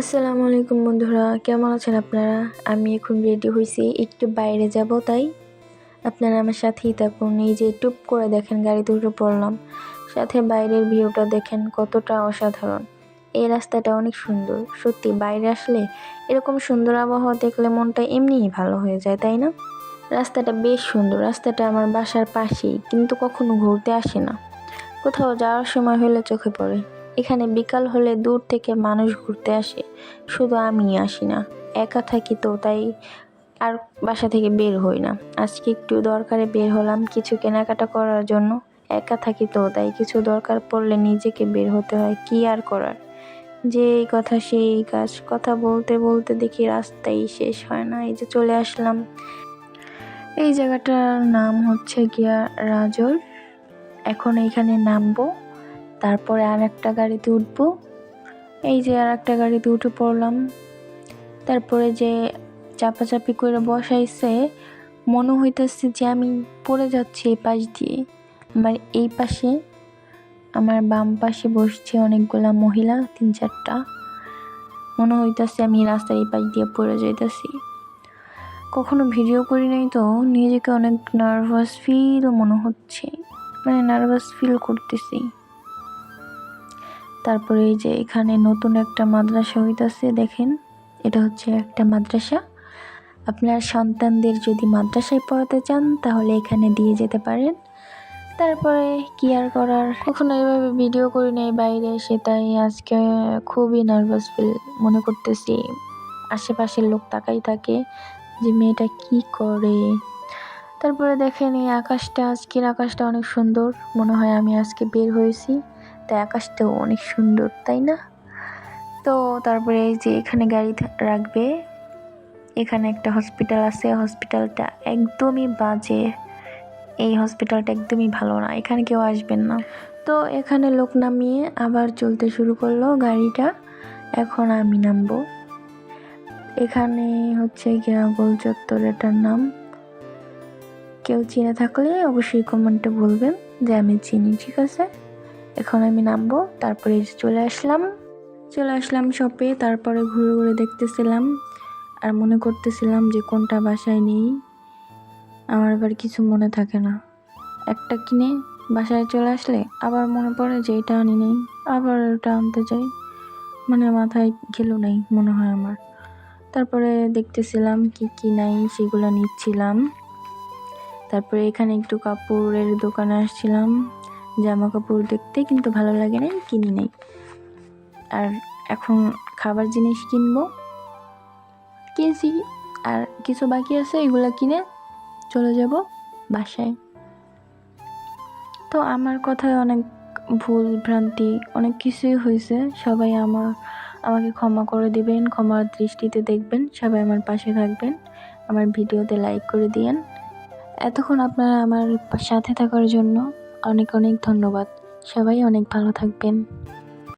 আসসালামু আলাইকুম বন্ধুরা, কেমন আছেন আপনারা? আমি এখন রেডি হয়েছি একটু বাইরে যাব তাই। আপনারা আমার সাথেই থাকুন, এই যে টুপ করে দেখেন গাড়িতে উঠে পড়লাম। সাথে বাইরের ভিউটা দেখেন কতটা অসাধারণ। এই রাস্তাটা অনেক সুন্দর, সত্যি বাইরে আসলে এরকম সুন্দর আবহাওয়া দেখলে মনটা এমনিই ভালো হয়ে যায়, তাই না? রাস্তাটা বেশ সুন্দর, রাস্তাটা আমার বাসার পাশেই, কিন্তু কখনো ঘুরতে আসে না। কোথাও যাওয়ার সময় হলে চোখে পড়ে। এখানে বিকাল হলে দূর থেকে মানুষ ঘুরতে আসে। শুধু আমি আসি না, একা থাকি তো, তাই আর বাসা থেকে বের হই না। আজকে একটু দরকারে বের হলাম, কিছু কেনাকাটা করার জন্য। একা থাকি তো, তাই কিছু দরকার পড়লে নিজেকে বের হতে হয়, কি আর করার? যে এই কথা সেই কাজ। কথা বলতে বলতে দেখি রাস্তাই শেষ হয় না, এই যে চলে আসলাম। এই জায়গাটার নাম হচ্ছে গিয়া রাজর। এখন এইখানে নামবো। তারপরে আর একটা গাড়িতে উঠবো। এই যে আর একটা গাড়িতে উঠে পড়লাম। তারপরে যে চাপাচাপি করে বসাইছে, মনে হইতেছে যে আমি পড়ে যাচ্ছি এই পাশ দিয়ে। আমার এই পাশে আমার বাম পাশে বসছে অনেকগুলা মহিলা, তিন চারটা। মনে হইতেছে আমি রাস্তার এই পাশ দিয়ে পড়ে যাইতেছি। কখনো ভিডিও করি নাই তো, নিজেকে অনেক নার্ভাস ফিল মনে হচ্ছে। মানে নার্ভাস ফিল করতেছি। তারপরে এই যে এখানে নতুন একটা মাদ্রাসা হইতাছে, দেখেন। এটা হচ্ছে একটা মাদ্রাসা। আপনার সন্তানদের যদি মাদ্রাসায় পড়াতে চান, তাহলে এখানে দিয়ে যেতে পারেন। তারপরে কি আর করার কখনো এইভাবে ভিডিও করি নাই, বাইরে এসে তাই আজকে খুবই নার্ভাস ফিল মনে করতেছি। আশেপাশের লোক তাকাই থাকে যে মেয়েটা কি করে। তারপরে দেখেন এই আকাশটা, আজকের আকাশটা অনেক সুন্দর। মনে হয় আমি আজকে বের হয়েছি। তাই আকাশটাও অনেক সুন্দর, তাই না? তো তারপরে এই যে এখানে গাড়ি রাখবে, এখানে একটা হসপিটাল আছে হসপিটালটা একদমই বাজে। এই হসপিটালটা একদমই ভালো না, এখানে কেউ আসবেন না। তো এখানে লোক নামিয়ে আবার চলতে শুরু করল গাড়িটা, এখন আমি নামবো। এখানে হচ্ছে গোল চত্বর, এটার নাম। কেউ চিনে থাকলে অবশ্যই কমেন্টে বলবেন যে আমি চিনি, ঠিক আছে? এখন আমি নামবো, তারপরে চলে আসলাম। চলে আসলাম শপে তারপরে ঘুরে ঘুরে দেখতেছিলাম আর মনে করতেছিলাম যে কোনটা বাসায় নেই। আমার আবার কিছু মনে থাকে না। একটা কিনে বাসায় চলে আসলে আবার মনে পড়ে যে এটা আনি নেই, আবার ওটা আনতে যাই। মানে মাথায় গেলো নাই মনে হয় আমার। তারপরে দেখতেছিলাম কি কি নাই সেগুলো নিচ্ছিলাম। তারপরে এখানে একটু কাপড়ের দোকানে আসছিলাম। জামা কাপড় দেখতে কিন্তু ভালো লাগে নাই কিনি নাই। আর এখন খাবার জিনিস কিনবো। কিনছি, আর কিছু বাকি আছে, এগুলো কিনে চলে যাব বাসায়। তো আমার কথায় অনেক ভুল ভ্রান্তি, অনেক কিছুই হয়েছে। সবাই আমার আমাকে ক্ষমা করে দিবেন, ক্ষমার দৃষ্টিতে দেখবেন, সবাই আমার পাশে থাকবেন। আমার ভিডিওতে লাইক করে দিয়েন। এতক্ষণ আপনারা আমার সাথে থাকার জন্য অনেক অনেক ধন্যবাদ। সবাই অনেক ভালো থাকবেন।